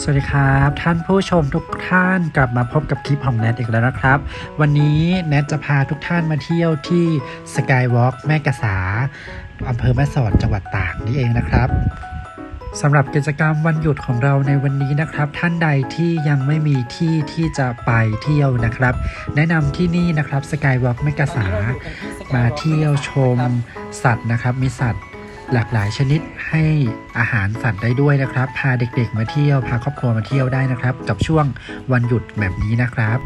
สวัสดีครับ ท่านผู้ชมทุกท่านกลับมาพบกับคลิปของแนทอีกแล้วนะครับ วันนี้แนทจะพาทุกท่านมาเที่ยวที่สกายวอล์กแม่กษาอำเภอแม่สอดจังหวัดตากนี่เองนะครับสำหรับกิจกรรมวันหยุดของเราในวันนี้นะครับ ท่านใดที่ยังไม่มีที่ที่จะไปเที่ยวนะครับ แนะนำที่นี่นะครับสกายวอล์กแม่กษามาเที่ยวชมสัตว์นะครับ มีสัตว์ หลากหลายชนิดให้อาหารสัตว์ได้ด้วยนะครับ พาเด็กๆมาเที่ยว พาครอบครัวมาเที่ยวได้นะครับ กับช่วงวันหยุดแบบนี้นะครับ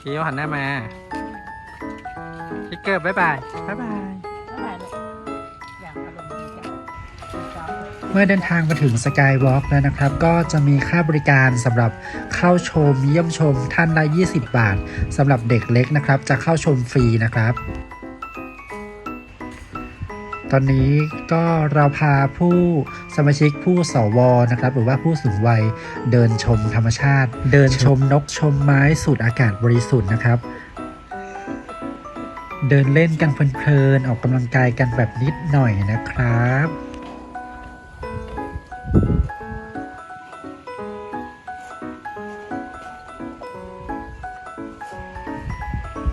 คิวหันหน้ามาทิกเกอร์บ๊ายบาย บ๊ายบาย เมื่อเดินทางมาถึงสกายวอล์กแล้วนะครับ ก็จะมีค่าบริการสำหรับเข้าชมเยี่ยมชมท่านละ 20 บาทสำหรับเด็กเล็กนะครับ จะเข้าชมฟรีนะครับ ตอนนี้ก็เราพาผู้สมาชิกผู้สวนะครับ หรือว่าผู้สูงวัยเดินชมธรรมชาติ เดินชมนกชมไม้สูดอากาศบริสุทธิ์นะครับเดินเล่นกันเพลินๆ ออกกำลังกายกันแบบนิดหน่อยนะครับ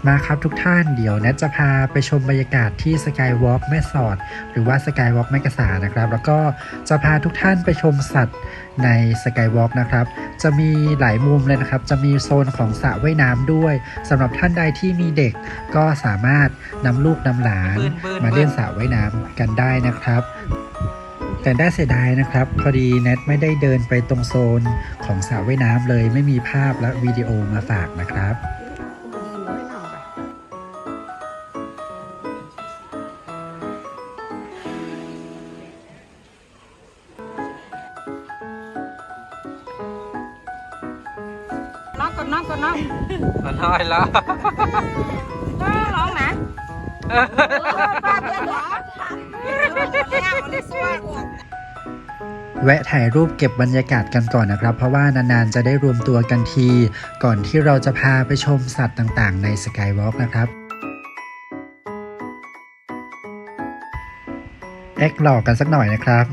มาครับทุกท่านเดี๋ยวแนทจะพาไปชมบรรยากาศที่สกายวอล์กแม่สอด หรือว่าสกายวอล์กแม่กษานะครับ แล้วก็จะพาทุกท่านไปชมสัตว์ในสกายวอล์กนะครับ จะมีหลายมุมเลยนะครับ จะมีโซนของสระว่ายน้ำด้วยสำหรับท่านใดที่มีเด็กก็สามารถนำลูกนำหลาน มาเล่นสระว่ายน้ำกันได้นะครับ แต่ได้เสียดายนะครับ พอดีแนทไม่ได้เดินไปตรงโซนของสระว่ายน้ำเลยไม่มีภาพและวิดีโอมาฝากนะครับน้องกดน้องกดน้องมันน้อยแล้วน้องร้องนะป้าเพื่อนเหรอแแวะถ่ายรูปเก็บบรรยากาศกันก่อนนะครับ เพราะว่านานๆ จะได้รวมตัวกันที ก่อนที่เราจะพาไปชมสัตว์ต่างๆ ในสกายวอล์กนะครับแอคหลอกกันสักหน่อยนะครับ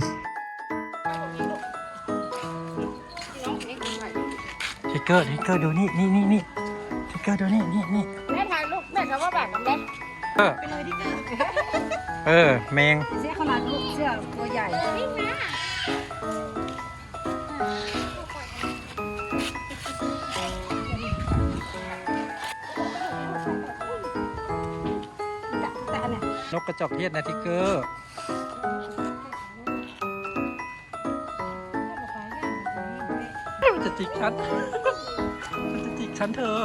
ทิกเกอร์ทิกเกอร์ดูนี่นี่นี่นี่ทิกเกอร์ดูนี่นี่นี่แม่ถ่ายลูกแม่เขาว่าแบบกันไหมเออไปเลยดิเกอร์เออแมงเสื้อขนาดลูกเสื้อตัวใหญ่ นกกระจอกเทศนะทิกเกอร์มันจะจิกฉัน มันจะจิกฉันเธอ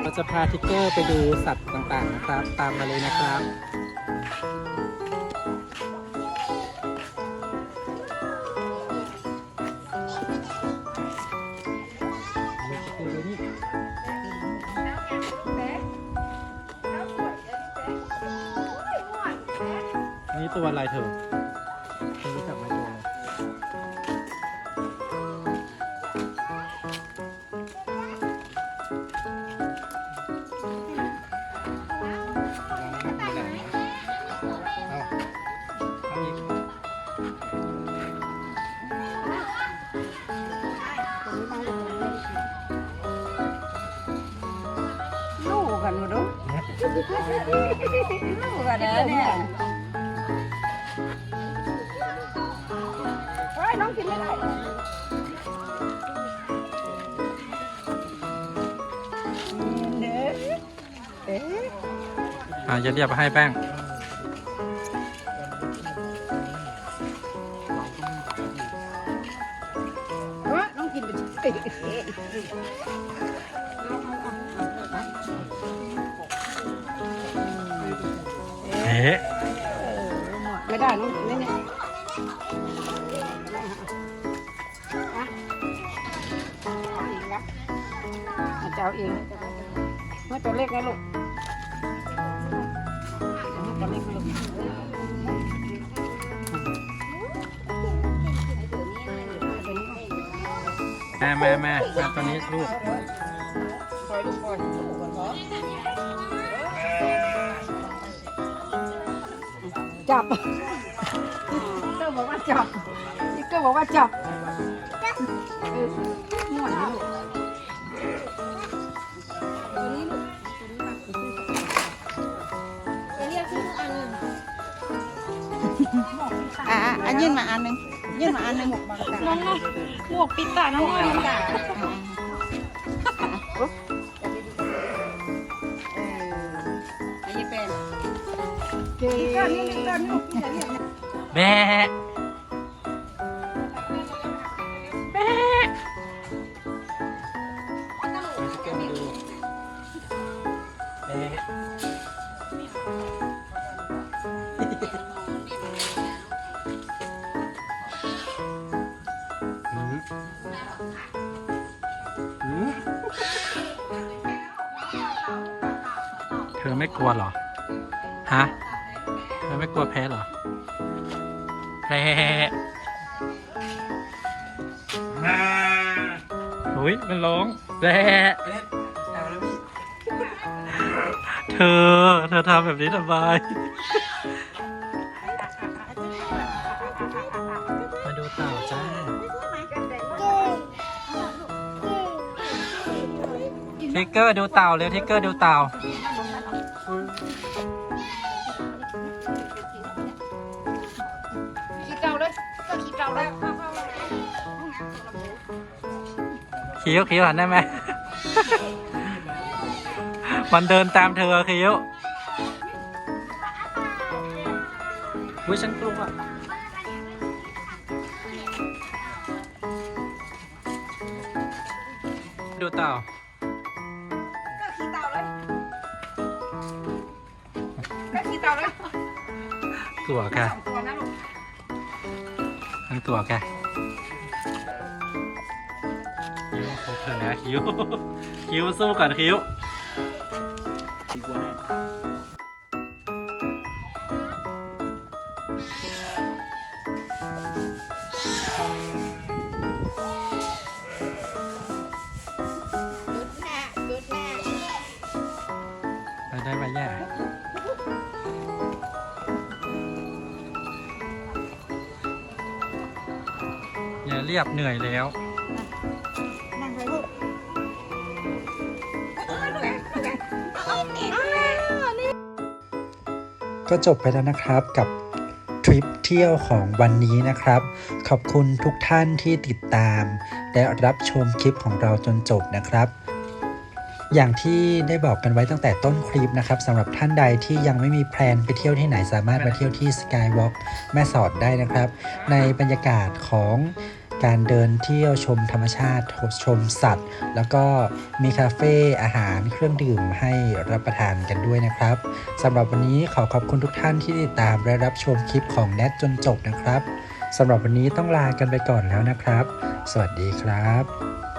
เราจะพาทิกเกอร์ไปดูสัตว์ต่างๆนะครับ ตามมาเลยนะครับ ตัวอะไรเธอเธอรู้จักไหมตัวลูกกันมาดูลูกกันเนี่ย เฮ้ยน้องกินไม่ได้เด้อเอ๊ะอะอย่าเรียบให้แป้งเฮ้ยน้องกินไปเอ๊ะเอ๊ะ ไม่ได้น้องนี่นี่จ เอเองมื่ตัวเล็กนะลูกแม่แม่แม่มามาตัวนี้ลูกจับเจ้าบอกว่าจับเจ้าบอกว่าจับ ยื่นมาอันหนึ่งยื่นมาอันหนึ่งน้องหมวกปิดตาน้องเลยอะอุ๊บเอออันนี้เป็นเก่งนี่นี่ตัวนี้ที่จะเรียกแบะแบะแบ อไม่กลัวเหรอ ฮะ เธอไม่กลัวแพ้เหรอ แพ้หุยมันร้องแพ้เธอ เธอทำแบบนี้ทำไม มาดูเต่าจ้า ทิกเกอร์ดูเต่าเร็วทิกเกอร์ดูเต่า ก็ขี้เก่าเลยคิ้วคิ้วหันได้ไหม มันเดินตามเธอคิ้วอุ้ยฉันกลัวดูเต่า ก็ขี้เต่าเลยก็ขี้เต่าเลยตัวค่ะ สองตัวแกทั้งตัวค่ะคิ้วเธอนะคิ้ว คิ้วสู้ก่อนคิ้ว รียบเหนื่อยแล้ว นั่งเลยลูกก็จบไปแล้วนะครับกับทริปเที่ยวของวันนี้นะครับ ขอบคุณทุกท่านที่ติดตาม และรับชมคลิปของเราจนจบนะครับ อย่างที่ได้บอกกันไว้ตั้งแต่ต้นคลิปนะครับสำหรับท่านใดที่ยังไม่มีแพลนไปเที่ยวที่ไหนสามารถมาเที่ยวที่ Skywalk แม่สอดได้นะครับ ในบรรยากาศของ การเดินเที่ยวชมธรรมชาติชมสัตว์ แล้วก็มีคาเฟ่อาหารเครื่องดื่มให้รับประทานกันด้วยนะครับสำหรับวันนี้ขอขอบคุณทุกท่านที่ติดตามและรับชมคลิปของแนทจนจบนะครับสำหรับวันนี้ต้องลากันไปก่อนแล้วนะครับ สวัสดีครับ